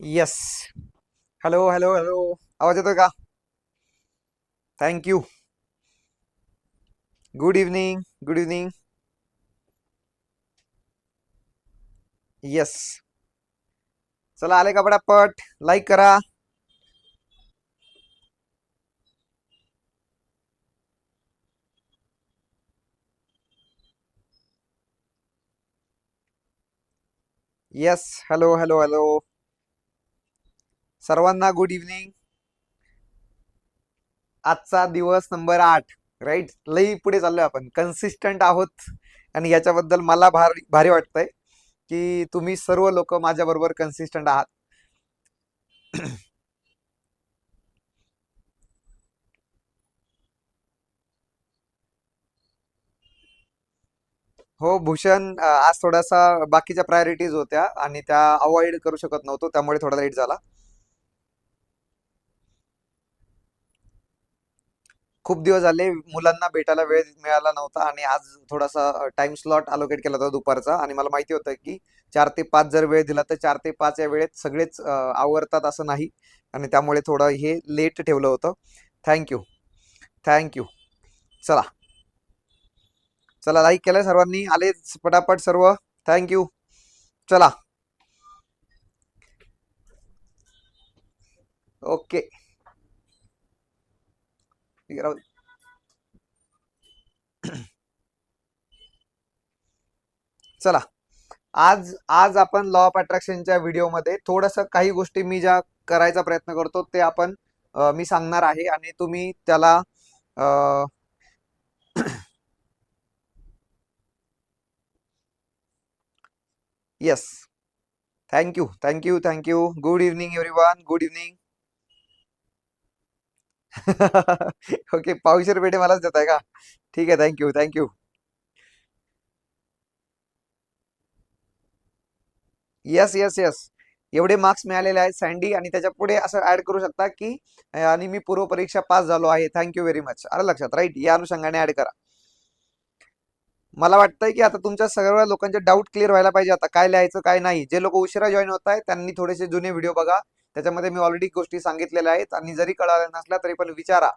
Yes hello hello hello आवाज़ येतोय का thank you good evening good evening yes चला, आले का पटापट लाईक करा. येस हॅलो हॅलो हॅलो सर्वांना गुड इव्हनिंग आजचा दिवस नंबर आठ राईट लई पुढे चाललोय आपण. कन्सिस्टंट आहोत. आणि याच्याबद्दल मला भारी भारी वाटतंय की तुम्ही सर्व लोक माझ्या बरोबर कन्सिस्टंट आहात. हो भूषण आज थोडासा बाकीच्या प्रायोरिटीज होत्या आणि त्या अवॉइड करू शकत नव्हतो त्यामुळे थोडा लेट झाला. खूप दिवस झाले मुलांना भेटायला वेळ मिळाला नव्हता आणि आज थोडासा टाइम स्लॉट अलोकेट केला होता दुपारचा आणि मला माहिती होतं की चार ते पाच जर वेळ दिला तर चार ते पाच या वेळेत सगळेच आवडतात आवरतात असं नाही आणि त्यामुळे थोडं हे लेट ठेवलं होतं. थँक्यू थँक्यू चला. चला लाईक केलं सर्वांनी. आले पटापट सर्व. थँक्यू चला. ओके चला. आज आज आपण लॉ ऑफ अट्रॅक्शनच्या व्हिडिओमध्ये थोडंसं काही गोष्टी मी ज्या करायचा प्रयत्न करतो ते आपण मी सांगणार आहे आणि तुम्ही त्याला yes thank you thank you thank you good evening everyone good evening okay Pawsher Pethe मलाच देत आहे का? ठीक आहे thank you thank you yes yes yes एवढे मार्क्स मिळालेले आहेत सँडी आणि त्याच्या पुढे असं ऍड करू शकता की आणि मी पूर्व परीक्षा पास झालो आहे. थँक्यू व्हेरी मच आलं लक्षात राईट या अनुषंगाने ऍड करा. मला वाटतंय की आता तुमच्या सगळ्या लोकांचे डाऊट क्लिअर व्हायला पाहिजे. आता काय लिहायचं काय नाही. जे लोक उशिरा जॉईन होत आहे त्यांनी थोडेसे जुने व्हिडिओ बघा. त्याच्यामध्ये मी ऑलरेडी गोष्टी सांगितलेल्या आहेत आणि जरी कळाल्या नसल्या तरी पण विचारा.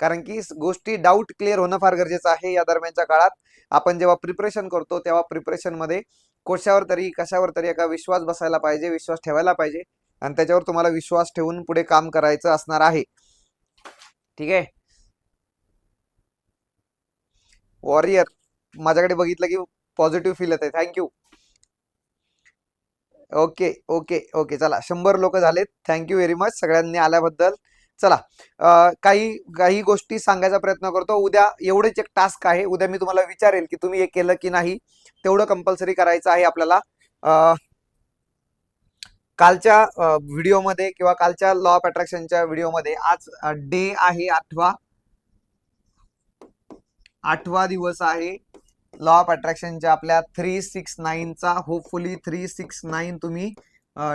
कारण की गोष्टी डाऊट क्लिअर होणं फार गरजेचं आहे या दरम्यानच्या काळात. आपण जेव्हा प्रिपरेशन करतो तेव्हा प्रिपरेशनमध्ये कोशावर कशावर तरी कशावर तरी एका विश्वास बसायला पाहिजे विश्वास ठेवायला पाहिजे आणि त्याच्यावर तुम्हाला विश्वास ठेवून पुढे काम करायचं असणार आहे. ठीक आहे? वॉरियर माझ्याकडे बघितलं की पॉझिटिव्ह फील येत आहे थँक्यू ओके ओके ओके. चला शंभर लोक झालेत. थँक्यू व्हेरी मच सगळ्यांनी आल्याबद्दल. चला काही काही गोष्टी सांगायचा प्रयत्न करतो. उद्या एवढेच एक टास्क आहे. उद्या मी तुम्हाला विचारेल की तुम्ही हे केलं की नाही. तेवढं कंपल्सरी करायचं आहे आपल्याला. कालच्या व्हिडिओमध्ये किंवा कालच्या लॉ ऑफ अट्रॅक्शनच्या व्हिडिओमध्ये आज डे आहे आठवा आठवा दिवस आहे. लॉ ऑफ अट्रॅक्शनच्या आपल्या थ्री सिक्स नाईनचा होपफुली थ्री सिक्स नाईन तुम्ही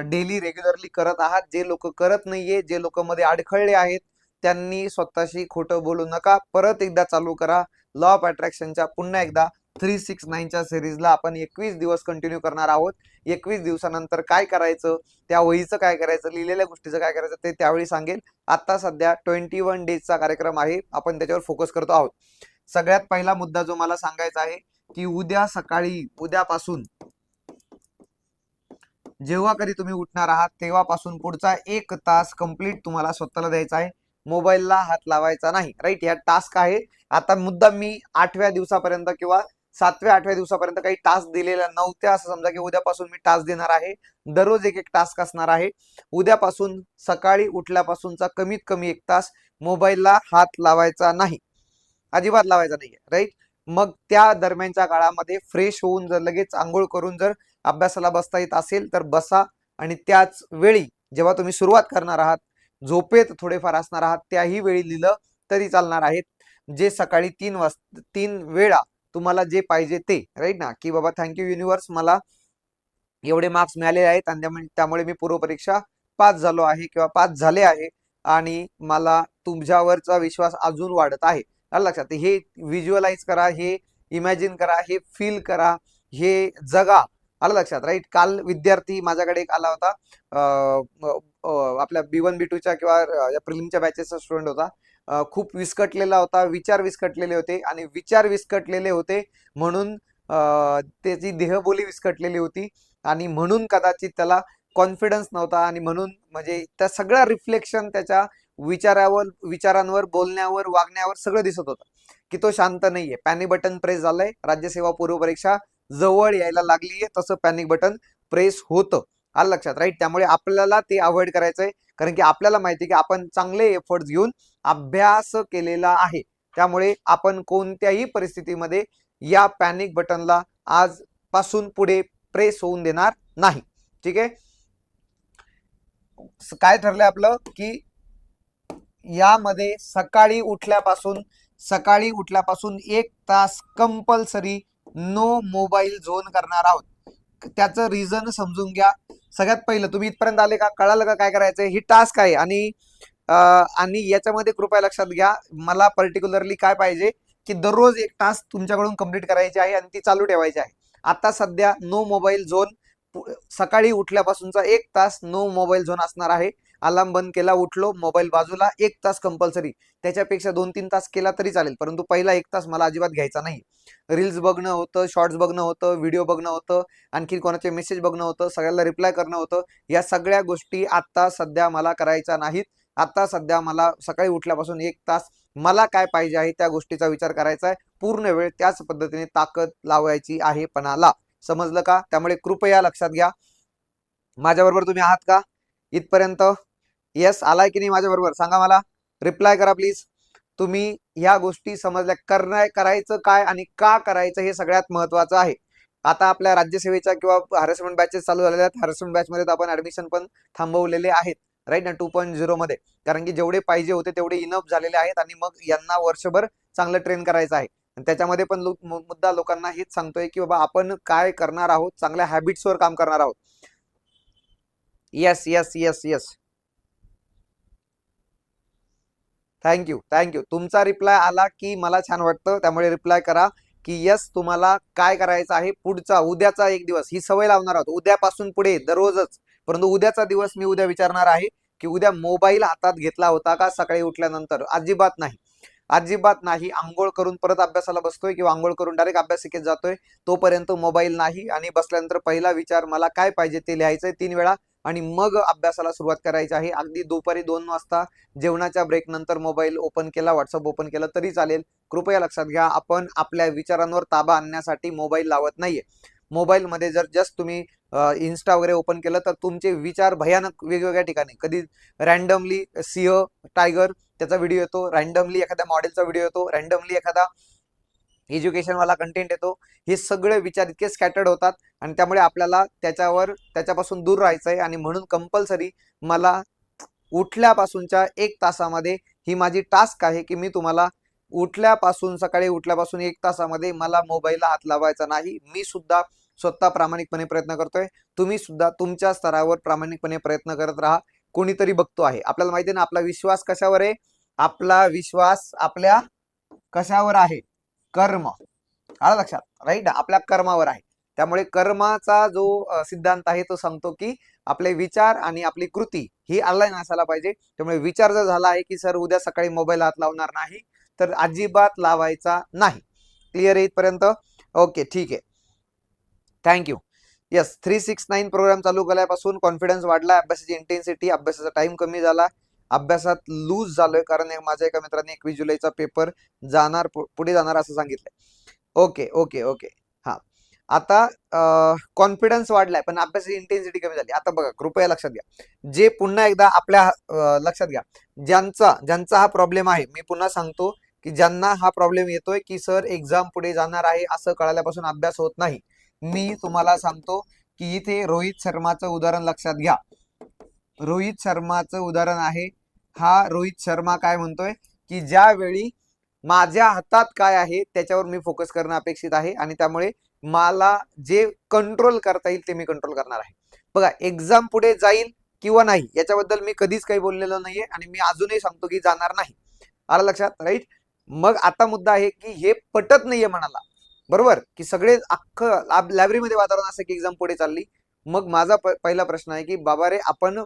डेली रेग्युलरली करत आहात. जे लोक करत नाहीये जे लोक मध्ये अडखळले आहेत त्यांनी स्वतःशी खोटं बोलू नका. परत एकदा चालू करा. लॉ ऑफ अट्रॅक्शनच्या पुन्हा एकदा थ्री सिक्स नाईनच्या सिरीजला आपण एकवीस दिवस कंटिन्यू करणार आहोत. एकवीस दिवसानंतर काय करायचं? त्या वहीचं काय करायचं? लिहिलेल्या गोष्टीचं काय करायचं? ते त्यावेळी सांगेल. आता सध्या ट्वेंटी वन डेजचा कार्यक्रम आहे. आपण त्याच्यावर फोकस करतो आहोत. सगळ्यात पहिला मुद्दा जो मला सांगायचा आहे की उद्या सकाळी उद्यापासून जेव्हा कधी तुम्ही उठणार आहात तेव्हापासून पुढचा एक तास कंप्लीट तुम्हाला स्वतःला द्यायचा आहे. मोबाईलला हात लावायचा नाही. राईट या टास्क आहे. आता मुद्दा मी आठव्या दिवसापर्यंत किंवा सातव्या आठव्या दिवसापर्यंत काही टास्क दिलेल्या नव्हत्या. असं समजा की उद्यापासून मी टास्क देणार आहे. दररोज एक एक टास्क असणार आहे. उद्यापासून सकाळी उठल्यापासूनचा कमीत कमी एक तास मोबाईलला हात लावायचा नाही. अजिबात लावायचा नाही राईट मग त्या दरम्यानच्या काळामध्ये फ्रेश होऊन जर लगेच आंघोळ करून जर अभ्यासाला बसता येत असेल तर बसा आणि त्याच वेळी जेव्हा तुम्ही सुरुवात करणार आहात झोपेत थोडेफार असणार आहात त्याही वेळी लिहिलं तरी चालणार आहेत जे सकाळी तीन वाज तीन वेळा तुम्हाला जे पाहिजे ते राईट ना? की बाबा थँक्यू युनिव्हर्स मला एवढे मार्क्स मिळालेले आहेत आणि त्यामुळे मी पूर्वपरीक्षा पास झालो आहे किंवा पास झाले आहे आणि मला तुमच्यावरचा विश्वास अजून वाढत आहे. लक्षात. हे व्हिज्युअलाइज करा हे इमॅजिन करा हे फील करा हे जगा. आलं लक्षात राईट काल विद्यार्थी माझ्याकडे एक आला होता. आपल्या बी वन बी टूच्या किंवा या प्रिलिमच्या बॅचेसचा स्टुडंट होता. खूप विस्कटलेला होता विचार विस्कटलेले होते आणि विचार विस्कटलेले होते म्हणून त्याची देहबोली विस्कटलेली होती आणि म्हणून कदाचित त्याला कॉन्फिडन्स नव्हता आणि म्हणून म्हणजे त्या सगळ्या रिफ्लेक्शन त्याच्या विचारावर विचारांवर बोलण्यावर वागण्यावर सगळं दिसत होतं. की तो शांत नाहीये. पॅनिक बटन प्रेस झालंय. राज्यसेवा पूर्व परीक्षा जवळ यायला लागलीये. तसं पॅनिक बटन प्रेस होतं. आलं लक्षात राईट त्यामुळे आपल्याला ते अवॉइड करायचंय. कारण की आपल्याला माहिती आहे की आपण चांगले एफर्ट्स घेऊन अभ्यास केलेला आहे. त्यामुळे आपण कोणत्याही परिस्थितीमध्ये या पॅनिक बटनला आज पासून पुढे प्रेस होऊन देणार नाही. ठीक आहे? काय ठरलंय आपलं? की यामध्ये सकाळी उठल्यापासून सकाळी उठल्यापासून एक तास कंपल्सरी नो मोबाईल झोन करणार आहोत. त्याचं रिझन समजून घ्या. सगळ्यात पहिलं तुम्ही इथपर्यंत आले का? कळालं का काय करायचं ही टास्क आहे आणि आणि याच्यामध्ये कृपया लक्षात घ्या मला पर्टिक्युलरली काय पाहिजे की दररोज एक टास्क तुमच्याकडून कंप्लीट करायची आहे आणि ती चालू ठेवायची आहे. आता सध्या नो मोबाईल झोन सकाळी उठल्यापासूनचा एक तास नो मोबाईल झोन असणार आहे. अलार्म बंद केला उठलो मोबाईल बाजूला एक तास कंपल्सरी त्याच्यापेक्षा दोन तीन तास केला तरी चालेल. परंतु पहिला एक तास मला अजिबात घ्यायचा नाही. रील्स बघणं होतं शॉर्ट्स बघणं होतं व्हिडिओ बघणं होतं आणखी कोणाचे मेसेज बघणं होतं सगळ्याला रिप्लाय करणं होतं. या सगळ्या गोष्टी आत्ता सध्या मला करायच्या नाहीत. आता सध्या मला सकाळी उठल्यापासून एक तास मला काय पाहिजे आहे त्या गोष्टीचा विचार करायचा आहे. पूर्ण वेळ त्याच पद्धतीने ताकद लावायची आहे पणाला. समजलं का? त्यामुळे कृपया लक्षात घ्या. माझ्याबरोबर तुम्ही आहात का? इथपर्यंत येस आलाय की नाही माझ्याबरोबर? सांगा मला. रिप्लाय करा प्लीज तुम्ही ह्या गोष्टी समजल्या. करणार करायचं काय आणि का करायचं हे सगळ्यात महत्वाचं आहे. आता आपल्या राज्यसेवेच्या किंवा हॅरेसमेंट बॅचेस चालू झालेल्या आहेत. हॅरेसमेंट बॅचमध्ये आपण ऍडमिशन पण थांबवलेले आहेत. राईट ना टू पॉईंट झिरो मध्ये. कारण की जेवढे पाहिजे होते तेवढे इनफ झालेले आहेत आणि मग यांना वर्षभर चांगलं ट्रेन करायचं आहे. आणि त्याच्यामध्ये पण लोक मुद्दा लोकांना हेच सांगतोय की बाबा आपण काय करणार आहोत? चांगल्या हॅबिट्सवर काम करणार आहोत. Yes yes yes yes thank you thank you तुमचा रिप्लाय आला की मला छान वाटतं. त्यामुळे रिप्लाय करा की यस तुम्हाला काय करायचं आहे? पुढचा उद्याचा एक दिवस. ही सवय लावणार आहोत. उद्यापासून पुढे दररोजच. परंतु उद्याचा दिवस मी उद्या विचारणार आहे की उद्या मोबाईल हातात घेतला होता का? सकाळी उठल्यानंतर. अजिबात नाही. अजिबात नाही. आंघोळ करून परत अभ्यासाला बसतोय किंवा आंघोळ करून डायरेक्ट अभ्यासिकेत जातोय. तोपर्यंत मोबाईल नाही. आणि बसल्यानंतर पहिला विचार मला काय पाहिजे ते लिहायचंय तीन वेळा. आणि मग अभ्यासाला सुरुवात करायची आहे. अगदी दुपारी दोन वाजता जेवणाच्या ब्रेक नंतर मोबाईल ओपन केला व्हॉट्सअप ओपन केलं तरी चालेल. कृपया लक्षात घ्या आपण आपल्या विचारांवर ताबा आणण्यासाठी मोबाईल लावत नाहीये. मोबाईलमध्ये जर जस्ट तुम्ही इन्स्टा वगैरे ओपन केलं तर तुमचे विचार भयानक वेगवेगळ्या ठिकाणी. कधी रॅन्डमली सिंह टायगर त्याचा व्हिडिओ येतो रॅन्डमली एखाद्या मॉडेलचा व्हिडिओ येतो रॅन्डमली एखादा एज्युकेशन वाला कंटेंट येतो. हे सगळे विचार इतके स्कॅटर्ड होतात आणि त्यामुळे आपल्याला त्याच्यावर त्याच्यापासून दूर राहायचं आहे आणि म्हणून कंपल्सरी मला उठल्यापासूनच्या एक तासामध्ये ही माझी टास्क आहे की मी तुम्हाला उठल्यापासून सकाळी उठल्यापासून एक तासामध्ये मला मोबाईलला हात लावायचा नाही. मी सुद्धा स्वतः प्रामाणिकपणे प्रयत्न करतोय. तुम्ही सुद्धा तुमच्या स्तरावर प्रामाणिकपणे प्रयत्न करत राहा. कोणीतरी बघतो आहे. आपल्याला माहिती आहे ना आपला विश्वास कशावर आहे? आपला विश्वास आपल्या कशावर आहे? कर्म. आला लक्षात? राईट आपल्या कर्मावर आहे. त्यामुळे कर्माचा जो सिद्धांत आहे तो सांगतो की आपले विचार आणि आपली कृती ही ऑनलाईन असायला पाहिजे. त्यामुळे विचार जर झाला आहे की सर उद्या सकाळी मोबाईल हात लावणार नाही तर अजिबात लावायचा नाही. क्लिअर इथपर्यंत? ओके ठीक आहे. Thank you yes three six nine program चालू केल्यापासून कॉन्फिडन्स वाढला. अभ्यासाची इंटेन्सिटी अभ्यासाचा टाइम कमी झाला. अभ्यासात लूज झालोय. कारण माझ्या एका मित्राने एकवीस जुलैचा पेपर जाणार पुढे जाणार असं सांगितलंय. ओके ओके ओके हा. आता कॉन्फिडन्स वाढलाय पण अभ्यासाची इंटेन्सिटी कमी झाली. आता बघा कृपया लक्षात घ्या. जे पुन्हा एकदा आपल्या लक्षात घ्या. ज्यांचा ज्यांचा हा प्रॉब्लेम आहे मी पुन्हा सांगतो की ज्यांना हा प्रॉब्लेम येतोय की सर एक्झाम पुढे जाणार आहे असं कळाल्यापासून अभ्यास होत नाही. मी तुम्हाला सांगतो की इथे रोहित शर्माचं उदाहरण लक्षात घ्या. रोहित शर्माचं उदाहरण आहे. हा रोहित शर्मा काय म्हणतोय? की ज्यावेळी माझ्या हातात काय आहे त्याच्यावर मी फोकस करणं अपेक्षित आहे आणि त्यामुळे मला जे कंट्रोल करता येईल ते मी कंट्रोल करणार आहे. बघा एक्झाम पुढे जाईल किंवा नाही याच्याबद्दल मी कधीच काही बोललेलो नाहीये आणि मी अजूनही सांगतो की जाणार नाही. आला लक्षात? राईट मग आता मुद्दा आहे की हे पटत नाहीये मनाला. बरोबर? की सगळे अख्खं लायब्ररीमध्ये वातावरण असं की एक्झाम पुढे चालली. मग माझा प- पहिला प्रश्न आहे की बाबा रे आपण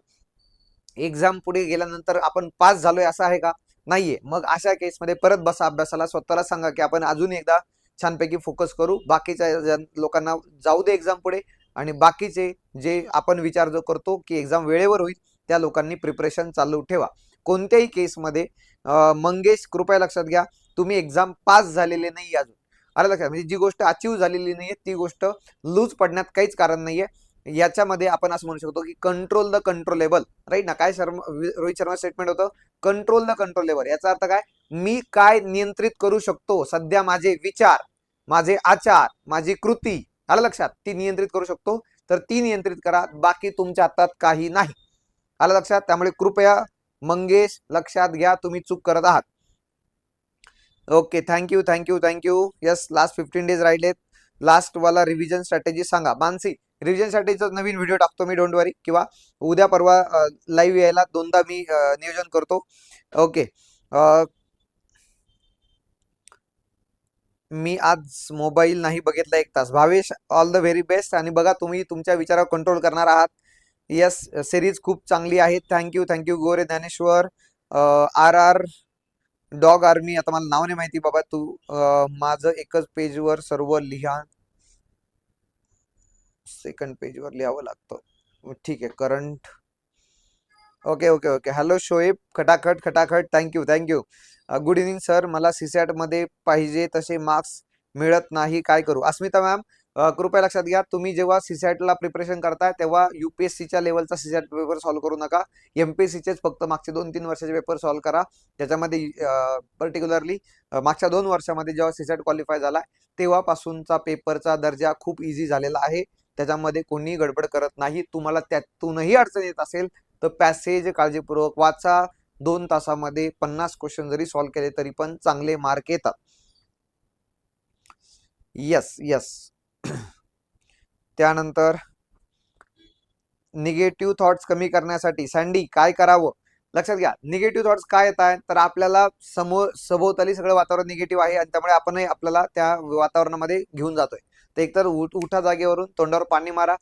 एक्झाम पुढे गेल्यानंतर आपण पास झालोय असं आहे का? नाहीये. मग अशा केसमध्ये परत बसा अभ्यासाला स्वतःला सांगा की आपण अजून एकदा छानपैकी फोकस करू. बाकीच्या लोकांना जाऊ दे एक्झाम पुढे आणि बाकीचे जे आपण विचार जो करतो की एक्झाम वेळेवर होईल त्या लोकांनी प्रिपरेशन चालू ठेवा. कोणत्याही केसमध्ये मंगेश कृपया लक्षात घ्या तुम्ही एक्झाम पास झालेले नाही अजून. आलं लक्षात म्हणजे जी गोष्ट अचीव झालेली नाहीये ती गोष्ट लूज पडण्यात काहीच कारण नाहीये. याच्यामध्ये आपण असं म्हणू शकतो की कंट्रोल द कंट्रोलेबल राईट ना? काय शर्मा रोहित शर्मा स्टेटमेंट होतं? कंट्रोल द कंट्रोलेबल याचा अर्थ काय? मी काय नियंत्रित करू शकतो? सध्या माझे विचार माझे आचार माझी कृती आलं लक्षात? ती नियंत्रित करू शकतो. तर ती नियंत्रित करा. बाकी तुमच्या हातात काही नाही. आलं लक्षात? त्यामुळे कृपया मंगेश लक्षात घ्या. तुम्ही चूक करत आहात. Okay thank you thank you thank you yes last fifteen days राहिलेत. लास्ट वाला रिव्हिजन स्ट्रॅटेजी सांगा. मानसी रिव्हिजनसाठीचा नवीन व्हिडिओ टाकतो मी डोंट वरी किंवा उद्या परवा लाईव्ह यायला दोनदा मी नियोजन करतो. ओके मी आज मोबाईल नाही बघितला एक तास. Bhavesh all the very best आणि बघा तुम्ही तुमच्या विचारावर कंट्रोल करणार आहात. येस सिरीज खूप चांगली आहे. Thank you thank you Gore Dnyaneshwar. R R dog army आता मला नाव नाही माहिती बाबा. तू माझं एकच पेजवर सर्व लिहा. सेकंड पेजवर लिहावं लागतं. ठीक आहे current okay okay okay hello Shoaib खटाखट खटाखट. Thank you thank you good evening sir मला सीसॅटमध्ये पाहिजे तसे मार्क्स मिळत नाही. काय करू? अस्मिता मॅम uh, कृपया लक्षात घ्या. तुम्ही जेव्हा सीसॅटला प्रिपरेशन करताय तेव्हा युपीएससीच्या लेवलचा सीसॅट पेपर सॉल्व्ह करू नका. एमपीएससीचेच फक्त मागचे दोन तीन वर्षाचे पेपर सॉल्व्ह करा. त्याच्यामध्ये uh, पर्टिक्युलरली uh, मागच्या दोन वर्षामध्ये जेव्हा सीसॅट क्वालिफाय झाला तेव्हापासूनचा पेपरचा दर्जा खूप इझी झालेला आहे. त्याच्यामध्ये कोणीही गडबड करत नाही. तुम्हाला त्यातूनही अडचण येत असेल तर पॅसेज काळजीपूर्वक वाचा. दोन तासामध्ये पन्नास क्वेश्चन जरी सॉल्व्ह केले तरी पण चांगले मार्क येतात. यस यस त्यानंतर निगेटिव्ह थॉट्स कमी करण्यासाठी सँडी काय करावं? लक्षात घ्या निगेटिव्ह थॉट्स काय येत आहेत? तर आपल्याला समोर सभोवताली सगळं वातावरण निगेटिव्ह आहे आणि त्यामुळे आपणही आपल्याला त्या वातावरणामध्ये घेऊन जातोय. तर एकतर उठ उठा जागेवरून तोंडावर पाणी मारा.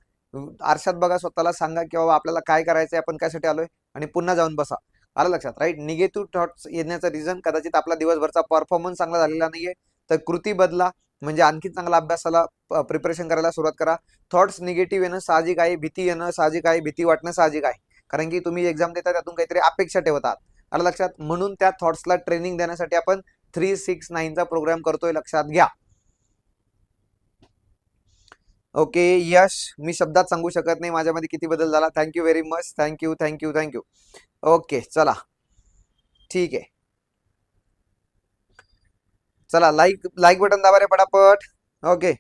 आरशात बघा स्वतःला सांगा की बाबा आपल्याला काय करायचंय आपण कशासाठी आलोय आणि पुन्हा जाऊन बसा. आलं लक्षात राईट निगेटिव्ह थॉट्स येण्याचं रिझन कदाचित आपला दिवसभरचा परफॉर्मन्स चांगला झालेला नाहीये. तर कृती बदला म्हणजे आणखी चांगला अभ्यासाला प्रिपरेशन करायला सुरुवात करा. थॉट्स निगेटिव्ह येणं साहजिक आहे भीती येणं साहजिक आहे भीती वाटणं साहजिक आहे. कारण की तुम्ही एक्झाम देता त्यातून काहीतरी अपेक्षा ठेवत आहात. आलं लक्षात? म्हणून त्या थॉट्सला ट्रेनिंग देण्यासाठी आपण थ्री सिक्स नाईनचा प्रोग्राम करतोय लक्षात घ्या. ओके यश मी शब्दात सांगू शकत नाही माझ्यामध्ये किती बदल झाला. Thank you very much thank you thank you thank you okay चला. ठीक आहे. चला लाईक लाईक बटन दाबा रे पटापट. ओके.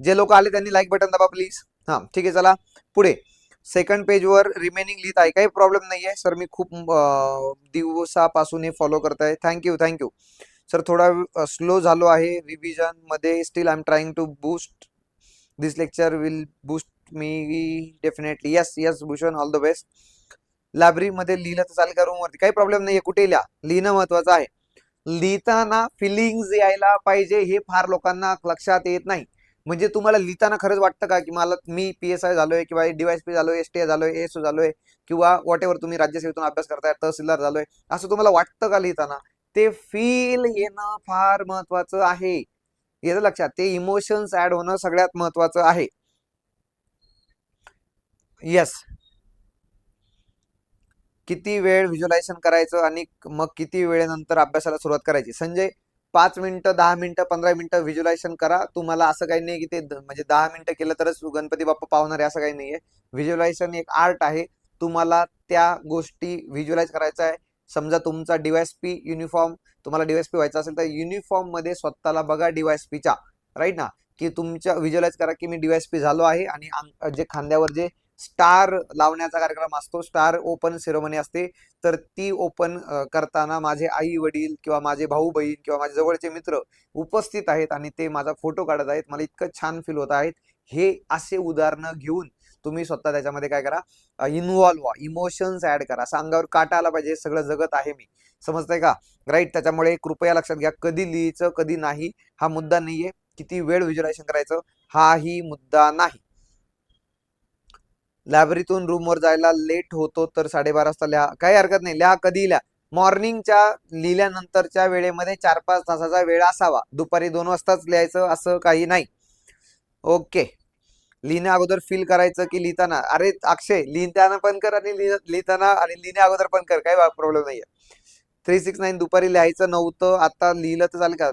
जे लोक आले त्यांनी लाईक बटन दाबा प्लीज हां ठीक आहे चला. पुढे. सेकंड पेजवर रिमेनिंग लिहित आहे. काही प्रॉब्लेम नाही आहे सर मी खूप दिवसापासून हे फॉलो करत आहे thank you thank you sir थोडा स्लो झालो आहे. रिव्हिजनमध्ये still I am trying to boost this lecture will boost me definitely yes yes Bhushan all the best लायब्ररीमध्ये लिहिलं तर चालेल का रूमवरती काही प्रॉब्लेम नाहीये कुठे लिहा? लिहिणं महत्वाचं आहे. लिहिताना फिलिंग्स यायला पाहिजे हे फार लोकांना लक्षात येत नाही. म्हणजे तुम्हाला लिहिताना खरंच वाटतं का की मला मी पी एस आय झालोय किंवा डीवायस पी झालोय एस टी आय झालोय एस झालोय किंवा वॉट एव्हर तुम्ही राज्यसेवेतून अभ्यास करताय तहसीलदार झालोय असं तुम्हाला वाटतं का लिहिताना? ते फील येणं फार महत्वाचं आहे. येतं लक्षात. ते इमोशन्स ऍड होणं सगळ्यात महत्वाचं आहे. येस किती वेळ व्हिज्युलायझेशन करायचं आणि मग किती वेळेनंतर अभ्यासाला सुरुवात करायची? संजय पाच मिनिटं दहा मिनिटं पंधरा मिनिटं व्हिज्युलायझेशन करा. तुम्हाला असं काही नाही की ते म्हणजे दहा मिनिटं केलं तरच गणपती बाप्पा पावणार आहे असं काही नाही आहे व्हिज्युलायझेशन एक आर्ट आहे. तुम्हाला त्या गोष्टी व्हिज्युअलाइज करायचं आहे. समजा तुमचा डीवायएसपी युनिफॉर्म तुम्हाला डीवायएसपी व्हायचा असेल तर युनिफॉर्ममध्ये स्वतःला बघा डीवायएसपीच्या राईट ना? की तुमच्या व्हिज्युअलाइज करा की मी डीवायएसपी झालो आहे आणि जे खांद्यावर जे स्टार लावण्याचा कार्यक्रम असतो स्टार ओपन सेरोमनी असते तर ती ओपन करताना माझे आई वडील किंवा माझे भाऊ बहीण किंवा माझे जवळचे मित्र उपस्थित आहेत आणि ते माझा फोटो काढत आहेत. मला इतकं छान फील होत आहेत. हे असे उदाहरणं घेऊन तुम्ही स्वतः त्याच्यामध्ये काय करा इन्व्हॉल्व्ह व्हा. इमोशन्स ऍड करा. असं अंगावर काटा आला पाहिजे सगळं जगत आहे मी. समजतंय का? राईट त्याच्यामुळे कृपया लक्षात घ्या कधी लिहायचं कधी नाही हा मुद्दा नाहीये. किती वेळ व्हिज्युअलायझेशन करायचं हाही मुद्दा नाही. लायब्ररीतून रूमवर जायला लेट होतो तर साडेबारा वाजता लिहा. काही हरकत नाही. लिहा कधी लिहा. मॉर्निंगच्या लिहिल्यानंतरच्या वेळेमध्ये चार पाच तासाचा वेळ असावा. दुपारी दोन वाजताच लिहायचं असं काही नाही. ओके लिहिण्या अगोदर फील करायचं की लिहिताना अरे अक्षय लिहिताना पण कर आणि लिहिताना आणि लिहिण्या अगोदर पण कर काही प्रॉब्लेम नाहीये. थ्री सिक्स नाईन दुपारी लिहायचं नव्हतं आता लिहिलं तर चालेल का?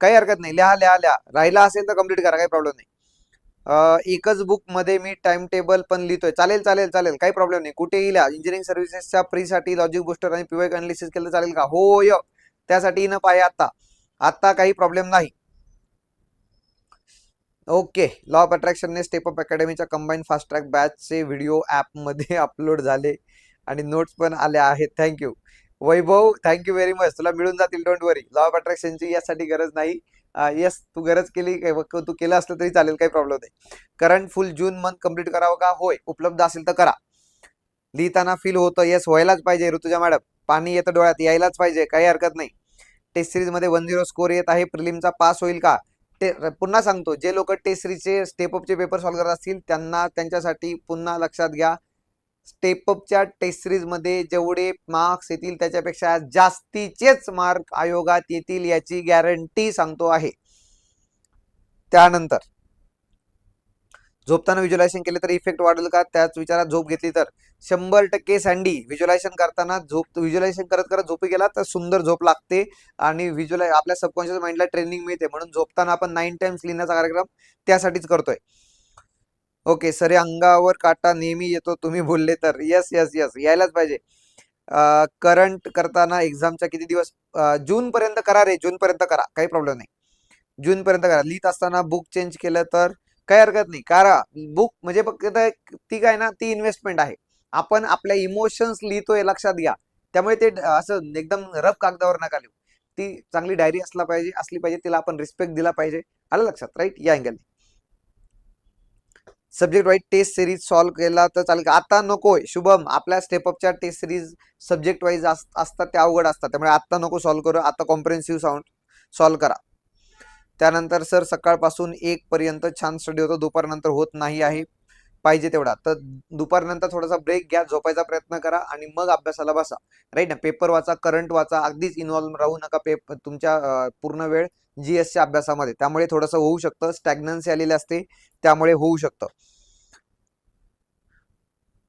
काही हरकत नाही लिहा लिहा लिहा. राहिला असेल तर कंप्लीट करा काही प्रॉब्लेम नाही. एकच बुकमध्ये मी टाइम टेबल पण लिहितोय. चालेल चालेल चालेल काही प्रॉब्लेम नाही. कुठेही लिहा. इंजिनिअरिंग सर्व्हिसेसच्या फ्रीसाठी लॉजिक बुस्टर आणि पीवाय अनालिसिस केलं चालेल का? हो य. त्यासाठी न पाहिजे आता. आता काही प्रॉब्लेम नाही. ओके. लॉ ऑफ अट्रॅक्शनने स्टेप अप अकॅडमीच्या कंबाईन फास्ट ट्रॅक बॅचचे व्हिडिओ ॲपमध्ये अपलोड झाले आणि नोट्स पण आल्या आहेत. Thank you Vaibhav thank you very much तुला मिळून जातील डोंट वरी लॉ ऑफ अट्रॅक्शनची यासाठी गरज नाही. येस तू गरज केली तू केलं असलं तरी चालेल काही प्रॉब्लेम नाही. Current full June month complete करावं का? होय. उपलब्ध असेल तर करा. लिहिताना फील होतं येस व्हायलाच पाहिजे ऋतुजा मॅडम पाणी येतं डोळ्यात यायलाच पाहिजे काही हरकत नाही. टेस्ट सिरीजमध्ये वन झिरो स्कोर येत आहे. प्रिलिमचा पास होईल का? टे पुन्हा सांगतो. जे लोक टेस्ट स्टेपअपचे पेपर सॉल्व्ह करत असतील त्यांना त्यांच्यासाठी पुन्हा लक्षात घ्या. स्टेपअपच्या टेस्ट सिरीजमध्ये जेवढे मार्क्स येतील त्याच्यापेक्षा जास्तीचेच मार्क आयोगात येतील याची गॅरंटी सांगतो आहे. त्यानंतर झोपताना व्हिज्युलायझेशन केले तर इफेक्ट वाढेल का? त्याच विचारात झोप घेतली तर. शंभर टक्के सँडी व्हिज्युलायझेशन करताना झोप व्हिज्युलायझेशन करत करत झोपी गेला तर सुंदर झोप लागते. आणि व्हिज्युलाय आपल्या सबकॉन्शियस माइंडला ट्रेनिंग मिळते. म्हणून झोपताना आपण नाईन टाइम्स लिहिण्याचा कार्यक्रम त्यासाठीच करतोय. ओके सर अंगावर काटा नेहमी येतो तुम्ही बोलले तर. यस यस यस यायलाच पाहिजे. करंट करताना एक्झामच्या किती दिवस? जून पर्यंत करा रे. जून पर्यंत करा. काही प्रॉब्लेम नाही. जून पर्यंत करा. लिहित असताना बुक चेंज केलं तर काही हरकत नाही. करा बुक म्हणजे फक्त ती काय ना ती इन्व्हेस्टमेंट आहे. आपण आपल्या इमोशन्स लिहितोय लक्षात घ्या. त्यामुळे ते असं एकदम रफ कागदावर नका लिहू. ती चांगली डायरी असला पाहिजे असली पाहिजे तिला आपण रिस्पेक्ट दिला पाहिजे. आलं लक्षात राईट या angle subject wise test series solve केला तर चालेल का? आता नकोय शुभम. आपल्या स्टेपअपच्या टेस्ट सिरीज सब्जेक्ट वाईज असतात त्या अवघड असतात. त्यामुळे आता नको सॉल्व्ह करू आता कॉम्प्रेन्सिव्ह साऊंड सॉल्व्ह करा. त्यानंतर सर सकाळपासून एक पर्यंत छान स्टडी होतो. दुपारनंतर होत नाही आहे. पाहिजे तेवढा. तर दुपारनंतर थोडासा ब्रेक घ्या झोपायचा प्रयत्न करा आणि मग अभ्यासाला बसा. राईट ना? पेपर वाचा करंट वाचा अगदीच इन्व्हॉल्व राहू नका पेपर तुमच्या पूर्ण वेळ जीएसच्या अभ्यासामध्ये. त्यामुळे थोडंसं होऊ शकतं. स्टॅग्नन्सी आलेली असते त्यामुळे होऊ शकतं.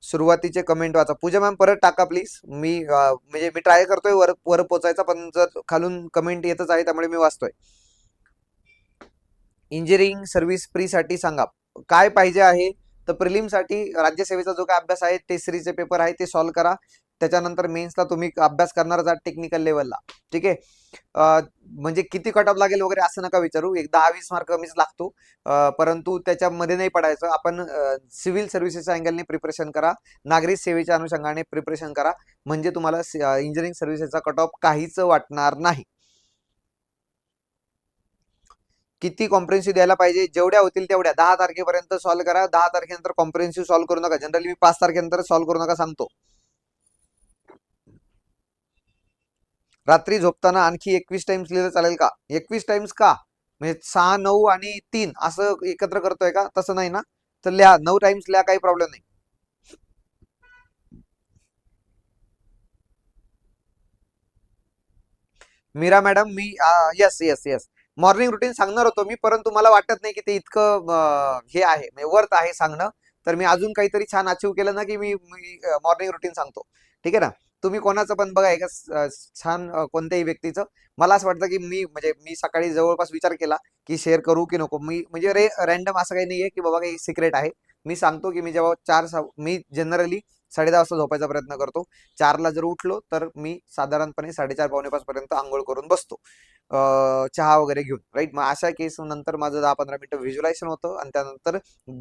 सुरुवातीचे कमेंट वाचा. पूजा मॅम परत टाका प्लीज मी म्हणजे मी ट्राय करतोय वर वर पोचायचा पण जर खालून कमेंट येतच आहे त्यामुळे मी वाचतोय. इंजिनिअरिंग सर्व्हिस फ्री साठी सांगा. काय पाहिजे आहे? तर प्रिलिमसाठी राज्यसेवेचा जो काय अभ्यास आहे टेसरीचे सिरीजचे पेपर आहे ते सॉल्व्ह करा. त्याच्यानंतर मेन्सला तुम्ही अभ्यास करणार आहात टेक्निकल लेवलला ठीक आहे? म्हणजे किती कट ऑफ लागेल वगैरे असं नका विचारू. एक दहा वीस मार्क कमीच लागतो. परंतु त्याच्यामध्ये नाही पडायचं. आपण सिव्हिल सर्व्हिसेसच्या अँगलने प्रिपरेशन करा. नागरी सेवेच्या अनुषंगाने प्रिपरेशन करा. म्हणजे तुम्हाला इंजिनिअरिंग सर्व्हिसेसचा कट ऑफ काहीच वाटणार नाही. किती कॉम्प्रेन्सिव्ह द्यायला पाहिजे? जेवढ्या होतील तेवढ्या. दहा तारखेपर्यंत सॉल्व्ह करा. दहा तारखेनंतर कॉम्प्रेन्सिव्ह सॉल्व्ह करू नका. जनरली मी पाच तारखेनंतर सॉल्व्ह करू नका सांगतो. रात्री झोपताना आणखी एकवीस टाइम्स लिहिलं चालेल का? एकवीस टाइम्स का? म्हणजे सहा नऊ आणि तीन असं एकत्र करतोय का? तसं नाही ना? तर लिहा. नऊ टाइम्स लिहा काही प्रॉब्लेम नाही. मीरा मॅडम मी yes yes yes morning routine सांगणार होतो मी परंतु मला वाटत नाही की ते इतकं हे आहे म्हणजे वर्थ आहे सांगणं. तर मी अजून काहीतरी छान अचीव केलं ना की मी मॉर्निंग रुटीन सांगतो. ठीक आहे ना? तुम्ही कोणाचं पण बघा एका छान कोणत्याही व्यक्तीचं. मला असं वाटतं की मी म्हणजे मी सकाळी जवळपास विचार केला की शेअर करू की नको. मी म्हणजे रे रॅन्डम असं काही नाहीये की बाबा काही सिक्रेट आहे. मी सांगतो की मी जेव्हा चार मी जनरली साडेदहा वाजता झोपायचा प्रयत्न करतो. चारला जर उठलो तर मी साधारणपणे साडेचार पावणे पाच पर्यंत आंघोळ करून बसतो. चहा वगैरे घेऊन राईट मग अशा केस नंतर माझं दहा पंधरा मिनिटं व्हिज्युलायझेशन होतं आणि त्यानंतर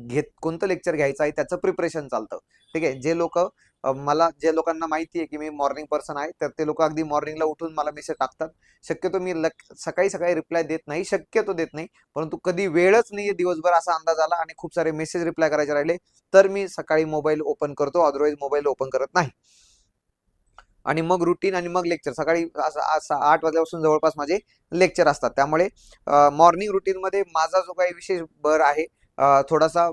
घेत कोणतं लेक्चर घ्यायचं आहे त्याचं प्रिपरेशन चालतं. ठीक आहे? जे लोक मला जे लोकांना माहिती आहे की मी मॉर्निंग पर्सन आहे तर ते लोक अगदी मॉर्निंगला उठून मला मेसेज टाकतात. शक्यतो मी सकाळी सकाळी रिप्लाय देत नाही शक्यतो देत नाही परंतु कधी वेळच नाही दिवसभर असा अंदाज आला आणि खूप सारे मेसेज रिप्लाय करायचे राहिले तर मी सकाळी मोबाईल ओपन करतो अदरवाईज मोबाईल ओपन करत नाही. आणि मग रुटीन आणि मग लेक्चर सकाळी असं आठ वाजल्यापासून जवळपास माझे लेक्चर असतात. त्यामुळे मॉर्निंग रुटीनमध्ये माझा जो काही विशेष भर आहे थोडासा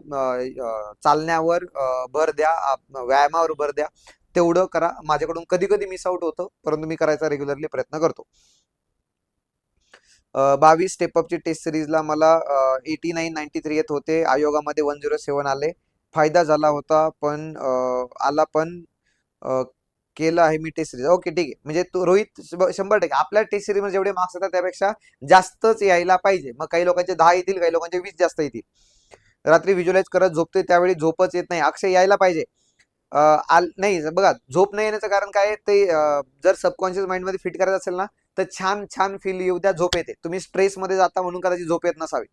चालण्यावर भर द्या व्यायामावर भर द्या तेवढं करा. माझ्याकडून कधी कधी मिस आउट होतं परंतु मी करायचा रेग्युलरली प्रयत्न करतो. बावीस स्टेपअपची टेस्ट सिरीजला मला एटी नाईन नाईन्टी थ्री येत होते. आयोगामध्ये वन झिरो सेवन आले. फायदा झाला होता पण आला पण केलं आहे मी टेस्ट सिरीज ओके ठीक आहे. म्हणजे तू रोहित शंभर टक्के. आपल्या टेस्ट सिरीजमध्ये जेवढे मार्क्स येतात त्यापेक्षा जास्तच यायला पाहिजे. मग काही लोकांचे दहा येतील काही लोकांचे वीस जास्त येतील. रात्री व्हिज्युलाइज करत झोपते त्यावेळी झोपच येत नाही. अक्षय यायला पाहिजे. आल नाही बघा झोप नाही येण्याचं कारण काय आहे? ते जर सबकॉन्शियस माइंडमध्ये फिट करायचं असेल ना तर छान छान फील येऊ द्या झोप येते. तुम्ही स्ट्रेसमध्ये जाता म्हणून कदाचित झोप येत नसावी.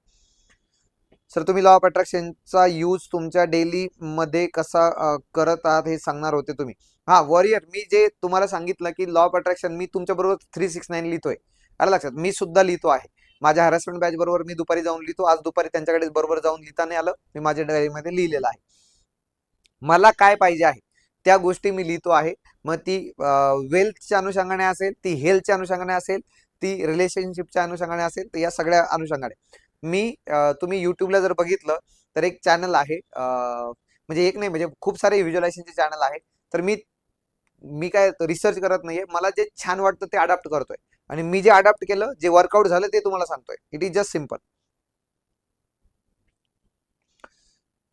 सर तुम्ही लॉ ऑफ अट्रॅक्शनचा यूज तुमच्या डेली मध्ये कसा करत आहात हे सांगणार होते तुम्ही. हा वॉरियर मी जे तुम्हाला सांगितलं की लॉ ऑफ अट्रॅक्शन मी तुमच्याबरोबर थ्री सिक्स नाईन लिहितोय. अरे लक्षात? मी सुद्धा लिहितो आहे. माझ्या हॅरसमेंट बॅच बरोबर मी दुपारी जाऊन लिहितो. आज दुपारी त्यांच्याकडे बरोबर जाऊन लिहिता नाही आलं. मी माझ्या डायरीमध्ये लिहिलेलं आहे. मला काय पाहिजे आहे? त्या गोष्टी मी लिहितो आहे. मग ती वेल्थच्या अनुषंगाने असेल ती हेल्थच्या अनुषंगाने असेल ती रिलेशनशिपच्या अनुषंगाने असेल तर या सगळ्या अनुषंगाने. मी तुम्ही युट्यूबला जर बघितलं तर एक चॅनल आहे म्हणजे एक नाही म्हणजे खूप सारे व्हिज्युअलायझेशनचे चॅनल आहे तर मी मी काय रिसर्च करत नाहीये. मला जे छान वाटतं ते अडॅप्ट करतोय. आणि मी जे अडॅप्ट केलं जे वर्कआउट झालं ते तुम्हाला सांगतोय. It is just simple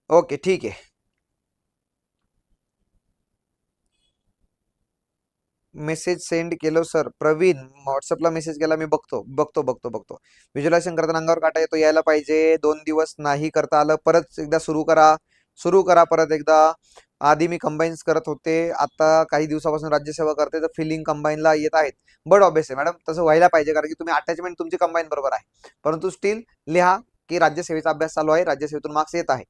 okay ठीक आहे. मेसेज सेंड केलं सर प्रवीण व्हॉट्सअपला मेसेज केला मी बघतो बघतो बघतो बघतो. व्हिज्युअलायझेशन करताना अंगावर काटा येतो यायला पाहिजे. दोन दिवस नाही करता आलं परत एकदा सुरू करा. सुरू करा परत एकदा. आधी मी कंबाईन्स करत होते आता काही दिवसापासून राज्यसेवा करते तर फिलिंग कंबाईनला येत आहेत. बट ऑब्विस आहे मॅडम तसं व्हायला पाहिजे कारण की तुम्ही अटॅचमेंट तुमची कंबाईन बरोबर आहे. परंतु स्टील लिहा की राज्यसेवेचा अभ्यास चालू आहे राज्यसेवेतून मार्क्स येत आहे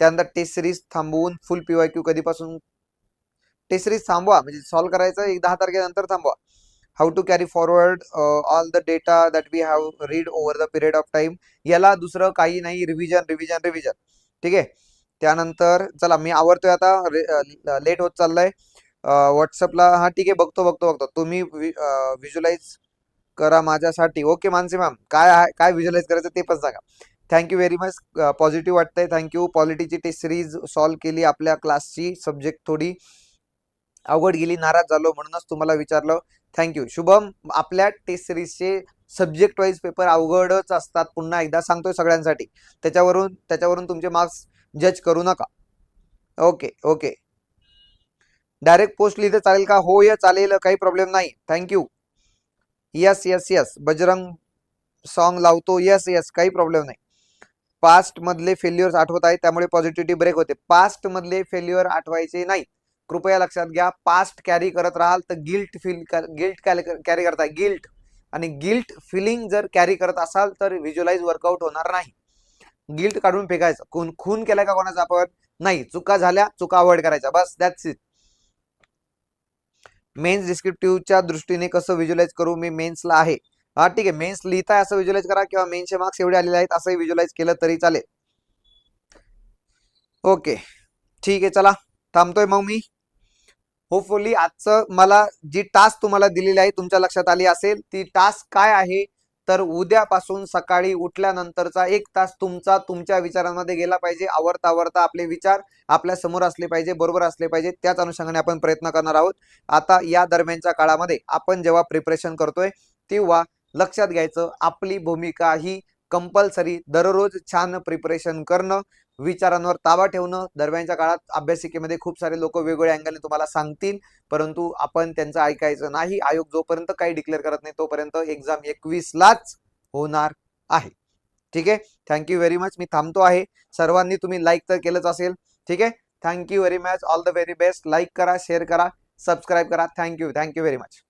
त्यानंतर टेस्ट सिरीज थांबवून फुल पीवाय क्यू कधीपासून? टेस्ट सिरीज थांबवा म्हणजे सॉल्व्ह करायचं एक दहा तारखेनंतर थांबवा. How to carry forward all the data that we have read over the period of time याला दुसरं काही नाही रिव्हिजन रिव्हिजन रिव्हिजन ठीक आहे? त्यानंतर चला मी आवरतोय आता लेट होत चाललाय. व्हॉट्सअपला हा ठीक आहे बघतो बघतो बघतो. तुम्ही व्हिज्युलाइज करा माझ्यासाठी. ओके मानसी मॅम काय आहे काय व्हिज्युलाइज करायचं ते पण सांगा. Thank you very much positive वाटतंय. थँक्यू पॉलिटीची टेस्ट सिरीज सॉल्व्ह केली आपल्या क्लासची सब्जेक्ट थोडी. अवघड गेली नाराज झालो म्हणूनच तुम्हाला विचारलं. थँक्यू शुभम आपल्या टेस्ट सिरीजचे सब्जेक्ट वाईज पेपर अवघडच असतात. पुन्हा एकदा सांगतोय सगळ्यांसाठी. त्याच्यावरून त्याच्यावरून तुमचे मार्क्स जज करू नका. ओके ओके डायरेक्ट पोस्ट लिहिते चालेल का? हो या चालेल. काही प्रॉब्लेम नाही. Thank you yes yes yes Bajrang song लावतो. यस यस काही प्रॉब्लेम नाही. पास्ट मधले फेल्युअर्स आठवत आहेत त्यामुळे पॉझिटिव्हिटी ब्रेक होते. पास्ट मधले फेल्युअर आठवायचे नाही. कृपया लक्षात घ्या. पास्ट कॅरी करत राहाल तर गिल्ट फील गिल्ट कॅरी करताय. गिल्ट आणि गिल्ट फिलिंग जर कॅरी करत असाल तर व्हिज्युअलाइज वर्कआउट होणार नाही. गिल्ट काढून फेकायचं. खून खून केलाय का कोणाचा आपण? नाही. चुका झाल्या चुका अवॉइड करायच्या. बस दॅट्स इट मेन्स डिस्क्रिप्टिव्हच्या दृष्टीने कसं व्हिज्युलाइज करू मी मेन्सला आहे. हा ठीक आहे. मेन्स लिहिताय असं व्हिज्युलाइज करा किंवा मेन्सचे मार्क्स एवढे आलेले आहेत असंही व्हिज्युलाइज केलं तरी चालेल. ओके ठीक आहे चला. थांबतोय मग मी. होपफुली आजचं मला जी टास्क तुम्हाला दिलेली आहे तुमच्या लक्षात आली असेल ती टास्क काय आहे? तर उद्यापासून सकाळी उठल्यानंतरचा एक तास तुमचा तुमच्या विचारांमध्ये गेला पाहिजे. आवडता आवडता आपले विचार आपल्यासमोर असले पाहिजे बरोबर असले पाहिजे त्याच अनुषंगाने आपण प्रयत्न करणार आहोत. आता या दरम्यानच्या काळामध्ये आपण जेव्हा प्रिपरेशन करतोय तेव्हा लक्षात घ्यायचं आपली भूमिका ही कंपल्सरी दररोज छान प्रिपरेशन करणं विचारांवर ताबा ठेवणं दरम्यानच्या काळात अभ्यासिकेमध्ये खूप सारे लोक वेगवेगळ्या अँगलने तुम्हाला सांगतील. परंतु आपण त्यांचं ऐकायचं नाही. आयोग जोपर्यंत काही डिक्लेअर करत नाही तोपर्यंत एक्झाम एकवीसलाच होणार आहे. ठीक आहे? थँक्यू व्हेरी मच मी थांबतो आहे. सर्वांनी तुम्ही लाईक तर केलंच असेल. ठीक आहे? Thank you very much all the very best like करा शेअर करा सबस्क्राईब करा. Thank you thank you very much